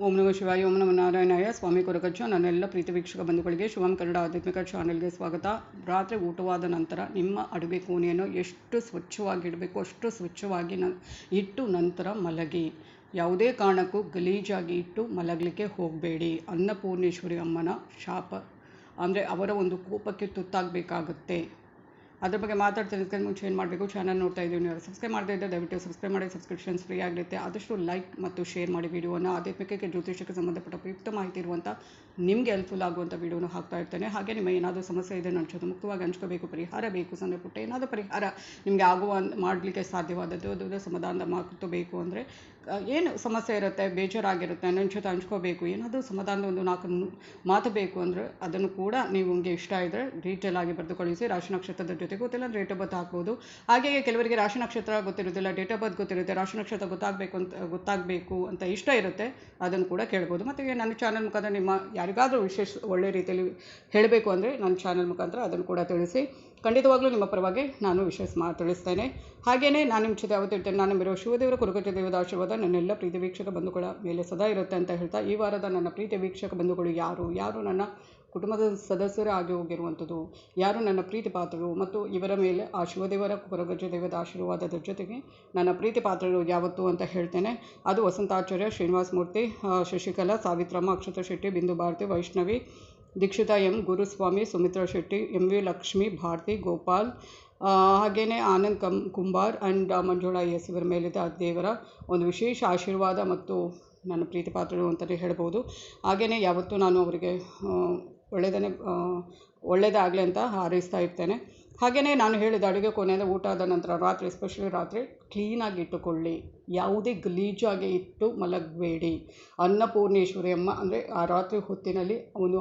ಓಂ ನಮಃ ಶಿವಾಯ ಓಂ ನಮಃ ನಾರಾಯಣಾಯ, ಸ್ವಾಮಿ ಕೊರಗಜ್ಜ ನನ್ನೆಲ್ಲ ಪ್ರೀತಿ ವೀಕ್ಷಕ ಬಂಧುಗಳಿಗೆ ಶಿವಂ ಕನ್ನಡ ಆಧ್ಯಾತ್ಮಿಕ ಚಾನಲ್ಗೆ ಸ್ವಾಗತ. ರಾತ್ರಿ ಊಟವಾದ ನಂತರ ನಿಮ್ಮ ಅಡುಗೆ ಕೋಣೆಯನ್ನು ಎಷ್ಟು ಸ್ವಚ್ಛವಾಗಿಡಬೇಕು, ಅಷ್ಟು ಸ್ವಚ್ಛವಾಗಿ ನ, ಇಟ್ಟು ನಂತರ ಮಲಗಿ. ಯಾವುದೇ ಕಾರಣಕ್ಕೂ ಗಲೀಜಾಗಿ ಇಟ್ಟು ಮಲಗಲಿಕ್ಕೆ ಹೋಗಬೇಡಿ. ಅನ್ನಪೂರ್ಣೇಶ್ವರಿ ಅಮ್ಮನ ಶಾಪ. ಅಂದರೆ ಅವರ ಒಂದು ಕೋಪಕ್ಕೆ ತುತ್ತಾಗಬೇಕಾಗುತ್ತೆ. ಅದ್ರ ಬಗ್ಗೆ ಮಾತಾಡ್ತೀನಿ ಅದಕ್ಕೆ ಮುಂಚೆ ಏನು ಮಾಡಬೇಕು? ಚಾನಲ್ ನೋಡ್ತಾ ಇದ್ದೀವಿ. ನೀವು ಸಬ್ಸ್ಕ್ರೈಬ್ ಮಾಡದೇ ಇದ್ದರೆ ದಯವಿಟ್ಟು ಸಬ್ಸ್ಕ್ರೈಬ್ ಮಾಡಿ ಸಬ್ಸ್ಕ್ರಿಪ್ಷನ್ಸ್ ಫ್ರೀ ಆಗಿರುತ್ತೆ. ಆದಷ್ಟು ಲೈಕ್ ಮತ್ತು ಶೇರ್ ಮಾಡಿ ವಿಡಿಯೋನ ಆಧ್ಯಾತ್ಮಿಕಕ್ಕೆ ಜ್ಯೋತಿಷಕ್ಕೆ ಸಂಬಂಧಪಟ್ಟ ಉಪಯುಕ್ತ ಮಾಹಿತಿ ಇರುವಂಥ ನಿಮಗೆ ಹೆಲ್ಪ್ಫುಲ್ ಆಗುವಂಥ ವಿಡಿಯೋನ ಹಾಕ್ತಾ ಇರ್ತೇನೆ. ಹಾಗೆ ನಿಮಗೆ ಏನಾದರೂ ಸಮಸ್ಯೆ ಇದೆ ನನ್ನ ಜೊತೆ ಮುಕ್ತವಾಗಿ ಹಂಚ್ಕೋಬೇಕು. ಪರಿಹಾರ ಬೇಕು. ಸಣ್ಣ ಪುಟ್ಟ ಏನಾದರೂ ಪರಿಹಾರ ನಿಮಗೆ ಆಗುವ ಮಾಡಲಿಕ್ಕೆ ಸಾಧ್ಯವಾದದ್ದು. ಅದು ಸಮಾಧಾನದ ಮಾತು ಬೇಕು ಅಂದರೆ ಏನು ಸಮಸ್ಯೆ ಇರುತ್ತೆ, ಬೇಜಾರಾಗಿರುತ್ತೆ, ನನ್ನ ಜೊತೆ ಹಂಚ್ಕೋಬೇಕು, ಏನಾದರೂ ಸಮಾಧಾನದ ಒಂದು ನಾಲ್ಕು ಮಾತು ಬೇಕು ಅಂದರೆ ಅದನ್ನು ಕೂಡ ನೀವು ನಿಮಗೆ ಇಷ್ಟ ಇದ್ದರೆ ಡೀಟೇಲ್ ಆಗಿ ಬರೆದು ಕಳಿಸಿ ರಾಶಿ ನಕ್ಷತ್ರದ ಜೊತೆ ಗೊತ್ತಿಲ್ಲ ಡೇಟ್ ಆಫ್ ಬರ್ತ್ ಹಾಕ್ಬೋದು. ಹಾಗೆಯೇ ಕೆಲವರಿಗೆ ರಾಶಿ ನಕ್ಷತ್ರ ಗೊತ್ತಿರೋದಿಲ್ಲ ಡೇಟ್ ಆಫ್ ಬರ್ತ್ ಗೊತ್ತಿರುತ್ತೆ, ರಾಶಿ ನಕ್ಷತ್ರ ಗೊತ್ತಾಗಬೇಕು ಅಂತ ಗೊತ್ತಾಗಬೇಕು ಅಂತ ಇಷ್ಟ ಇರುತ್ತೆ, ಅದನ್ನು ಕೂಡ ಕೇಳ್ಬೋದು. ಮತ್ತು ನನ್ನ ಚಾನಲ್ ಮುಖಾಂತರ ನಿಮ್ಮ ಯಾರಿಗಾದರೂ ವಿಶೇಷ ಒಳ್ಳೆ ರೀತಿಯಲ್ಲಿ ಹೇಳಬೇಕು ಅಂದರೆ ನನ್ನ ಚಾನಲ್ ಮುಖಾಂತರ ಅದನ್ನು ಕೂಡ ತಿಳಿಸಿ. ಖಂಡಿತವಾಗ್ಲೂ ನಿಮ್ಮ ಪರವಾಗಿ ನಾನು ವಿಶೇಷ ಮಾ ತಿಳಿಸ್ತೇನೆ. ಹಾಗೆಯೇ ನಾನು ನಿಮ್ಮ ಜೊತೆ ಯಾವತ್ತೂ ಇರ್ತೇನೆ. ನಾನು ನಂಬಿರೋ ಶಿವದೇವರ ಕುರುಗಜ ದೇವದ ಆಶೀರ್ವಾದ ನನ್ನೆಲ್ಲ ಪ್ರೀತಿ ವೀಕ್ಷಕ ಬಂಧುಗಳ ಮೇಲೆ ಸದಾ ಇರುತ್ತೆ ಅಂತ ಹೇಳ್ತಾ, ಈ ವಾರದ ನನ್ನ ಪ್ರೀತಿ ವೀಕ್ಷಕ ಬಂಧುಗಳು ಯಾರು? ಯಾರು ನನ್ನ ಕುಟುಂಬದ ಸದಸ್ಯರೇ ಆಗಿ ಹೋಗಿರುವಂಥದ್ದು? ಯಾರು ನನ್ನ ಪ್ರೀತಿ ಪಾತ್ರರು? ಮತ್ತು ಇವರ ಮೇಲೆ ಆ ಶಿವದೇವರ ಕುರಗಜ ದೇವದ ಆಶೀರ್ವಾದದ ಜೊತೆಗೆ ನನ್ನ ಪ್ರೀತಿ ಪಾತ್ರರು ಯಾವತ್ತು ಅಂತ ಹೇಳ್ತೇನೆ. ಅದು Vasanthacharya Srinivasa Murthy Shashikala, Savithramma, Akshata Shetty, Bindu Bharathi, Vaishnavi Dikshita M. Guruswamy, Sumitra Shetty, M. V. Lakshmi, Bharathi, Gopal ಹಾಗೆಯೇ ಆನಂದ್ ಕಂ, ಕುಂಬಾರ್ ಆ್ಯಂಡ್ ಮಂಜುಳಾ ಎಸ್. ಇವರ ಮೇಲಿದ್ದ ದೇವರ ಒಂದು ವಿಶೇಷ ಆಶೀರ್ವಾದ ಮತ್ತು ನನ್ನ ಪ್ರೀತಿ ಪಾತ್ರರು ಅಂತಲೇ ಹೇಳ್ಬೋದು. ಹಾಗೆಯೇ ಯಾವತ್ತೂ ನಾನು ಅವರಿಗೆ ಒಳ್ಳೆಯದನ್ನೇ ಒಳ್ಳೆಯದಾಗಲಿ ಅಂತ ಹಾರೈಸ್ತಾ ಇರ್ತೇನೆ. ಹಾಗೆಯೇ ನಾನು ಹೇಳಿದ ಅಡುಗೆ ಕೊನೆಯಿಂದ ಊಟ ಆದ ನಂತರ ರಾತ್ರಿ ಎಸ್ಪೆಷಲಿ ರಾತ್ರಿ ಕ್ಲೀನಾಗಿ ಇಟ್ಟುಕೊಳ್ಳಿ. ಯಾವುದೇ ಗಲೀಜಾಗಿ ಇಟ್ಟು ಮಲಗಬೇಡಿ. ಅನ್ನಪೂರ್ಣೇಶ್ವರಿ ಅಮ್ಮ ಅಂದರೆ ಆ ರಾತ್ರಿ ಹೊತ್ತಿನಲ್ಲಿ ಒಂದು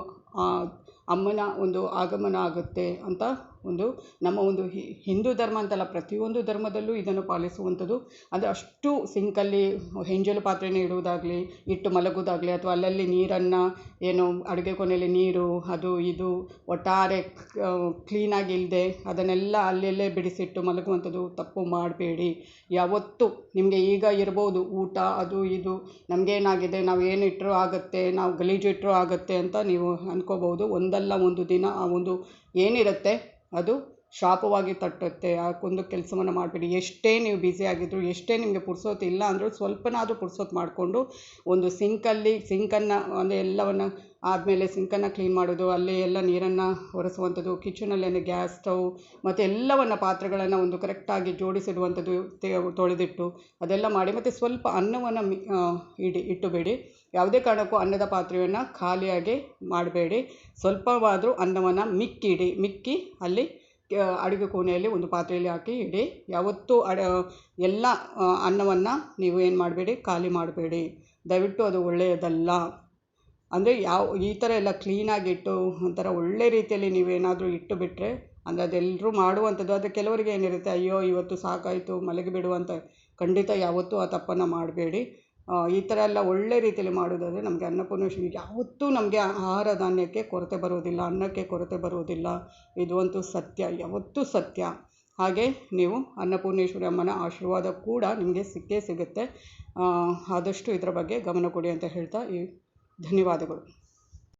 ಅಮ್ಮನ ಒಂದು ಆಗಮನ ಆಗುತ್ತೆ ಅಂತ ಒಂದು ನಮ್ಮ ಒಂದು ಹಿಂದೂ ಧರ್ಮ ಅಂತಲ್ಲ, ಪ್ರತಿಯೊಂದು ಧರ್ಮದಲ್ಲೂ ಇದನ್ನು ಪಾಲಿಸುವಂಥದ್ದು. ಅಂದರೆ ಅಷ್ಟು ಸಿಂಕಲ್ಲಿ ಹೆಂಜಲು ಪಾತ್ರೆನೇ ಇಡುವುದಾಗಲಿ, ಇಟ್ಟು ಮಲಗೋದಾಗಲಿ ಅಥವಾ ಅಲ್ಲಲ್ಲಿ ನೀರನ್ನು ಏನು ಅಡುಗೆ ಕೊನೆಯಲ್ಲಿ ನೀರು, ಅದು ಇದು, ಒಟ್ಟಾರೆ ಕ್ಲೀನಾಗಿ ಇಲ್ಲದೆ ಅದನ್ನೆಲ್ಲ ಅಲ್ಲಲ್ಲೇ ಬಿಡಿಸಿಟ್ಟು ಮಲಗುವಂಥದ್ದು ತಪ್ಪು ಮಾಡಬೇಡಿ. ಯಾವತ್ತೂ ನಿಮಗೆ ಈಗ ಇರ್ಬೋದು ಊಟ, ಅದು ಇದು. ನಮಗೇನಾಗಿದೆ, ನಾವು ಏನಿಟ್ಟರೂ ಆಗುತ್ತೆ, ನಾವು ಗಲೀಜು ಇಟ್ಟರೂ ಆಗುತ್ತೆ ಅಂತ ನೀವು ಅಂದ್ಕೋಬೋದು ಒಂದಲ್ಲ ಒಂದು ದಿನ ಆ ಒಂದು ಏನಿರುತ್ತೆ, ಅದು ಶಾಪವಾಗಿ ತಟ್ಟುತ್ತೆ, ಆ ಕುಂದು ಕೆಲಸವನ್ನು ಮಾಡಬೇಡಿ. ಎಷ್ಟೇ ನೀವು ಬ್ಯುಸಿ ಆಗಿದ್ರು, ಎಷ್ಟೇ ನಿಮಗೆ ಪುರ್ಸೋತ್ ಇಲ್ಲ ಅಂದರೂ ಸ್ವಲ್ಪನಾದರೂ ಪುರ್ಸೋತ್ ಮಾಡಿಕೊಂಡು ಒಂದು ಸಿಂಕಲ್ಲಿ, ಸಿಂಕನ್ನು, ಅಂದರೆ ಎಲ್ಲವನ್ನು ಆದಮೇಲೆ ಸಿಂಕನ್ನು ಕ್ಲೀನ್ ಮಾಡೋದು, ಅಲ್ಲಿ ಎಲ್ಲ ನೀರನ್ನು ಒರೆಸುವಂಥದ್ದು ಕಿಚನಲ್ಲೇನೆ ಗ್ಯಾಸ್ ಸ್ಟವ್ ಮತ್ತು ಎಲ್ಲವನ್ನು ಪಾತ್ರೆಗಳನ್ನು ಒಂದು ಕರೆಕ್ಟಾಗಿ ಜೋಡಿಸಿಡುವಂಥದ್ದು ತೊಳೆದಿಟ್ಟು ಅದೆಲ್ಲ ಮಾಡಿ ಮತ್ತು ಸ್ವಲ್ಪ ಅನ್ನವನ್ನು ಇಡಿ, ಇಟ್ಟುಬೇಡಿ. ಯಾವುದೇ ಕಾರಣಕ್ಕೂ ಅನ್ನದ ಪಾತ್ರೆಯನ್ನು ಖಾಲಿಯಾಗಿ ಮಾಡಬೇಡಿ. ಸ್ವಲ್ಪವಾದರೂ ಅನ್ನವನ್ನು ಮಿಕ್ಕಿಡಿ, ಮಿಕ್ಕಿ ಅಲ್ಲಿ ಅಡುಗೆ ಕೋಣೆಯಲ್ಲಿ ಒಂದು ಪಾತ್ರೆಯಲ್ಲಿ ಹಾಕಿ ಇಡಿ. ಯಾವತ್ತೂ ಅಡ, ಎಲ್ಲ ಅನ್ನವನ್ನು ನೀವು ಏನು ಮಾಡಬೇಡಿ, ಖಾಲಿ ಮಾಡಬೇಡಿ. ದಯವಿಟ್ಟು ಅದು ಒಳ್ಳೆಯದಲ್ಲ. ಅಂದರೆ ಯಾವ, ಈ ಥರ ಎಲ್ಲ ಕ್ಲೀನಾಗಿಟ್ಟು ಒಂಥರ ಒಳ್ಳೆ ರೀತಿಯಲ್ಲಿ ನೀವೇನಾದರೂ ಇಟ್ಟು ಬಿಟ್ಟರೆ ಅಂದರೆ ಅದೆಲ್ಲರೂ ಮಾಡುವಂಥದ್ದು, ಅದು ಕೆಲವರಿಗೆ ಏನಿರುತ್ತೆ, ಅಯ್ಯೋ, ಇವತ್ತು ಸಾಕಾಯಿತು, ಮಲಗಿಬಿಡು ಅಂತ ಖಂಡಿತ ಯಾವತ್ತೂ ಆ ತಪ್ಪನ್ನು ಮಾಡಬೇಡಿ. ಈ ಥರ ಎಲ್ಲ ಒಳ್ಳೆ ರೀತಿಯಲ್ಲಿ ಮಾಡೋದಾದರೆ ನಮಗೆ ಅನ್ನಪೂರ್ಣೇಶ್ವರಿ ಯಾವತ್ತೂ ನಮಗೆ ಆಹಾರ ಧಾನ್ಯಕ್ಕೆ ಕೊರತೆ ಬರೋದಿಲ್ಲ ಅನ್ನಕ್ಕೆ ಕೊರತೆ ಬರುವುದಿಲ್ಲ. ಇದು ಅಂತೂ ಸತ್ಯ, ಯಾವತ್ತೂ ಸತ್ಯ. ಹಾಗೆ ನೀವು ಅನ್ನಪೂರ್ಣೇಶ್ವರಿ ಅಮ್ಮನ ಆಶೀರ್ವಾದ ಕೂಡ ನಿಮಗೆ ಸಿಕ್ಕೇ ಸಿಗುತ್ತೆ. ಆದಷ್ಟು ಇದರ ಬಗ್ಗೆ ಗಮನ ಕೊಡಿ ಅಂತ ಹೇಳ್ತಾ ಈ ಧನ್ಯವಾದಗಳು.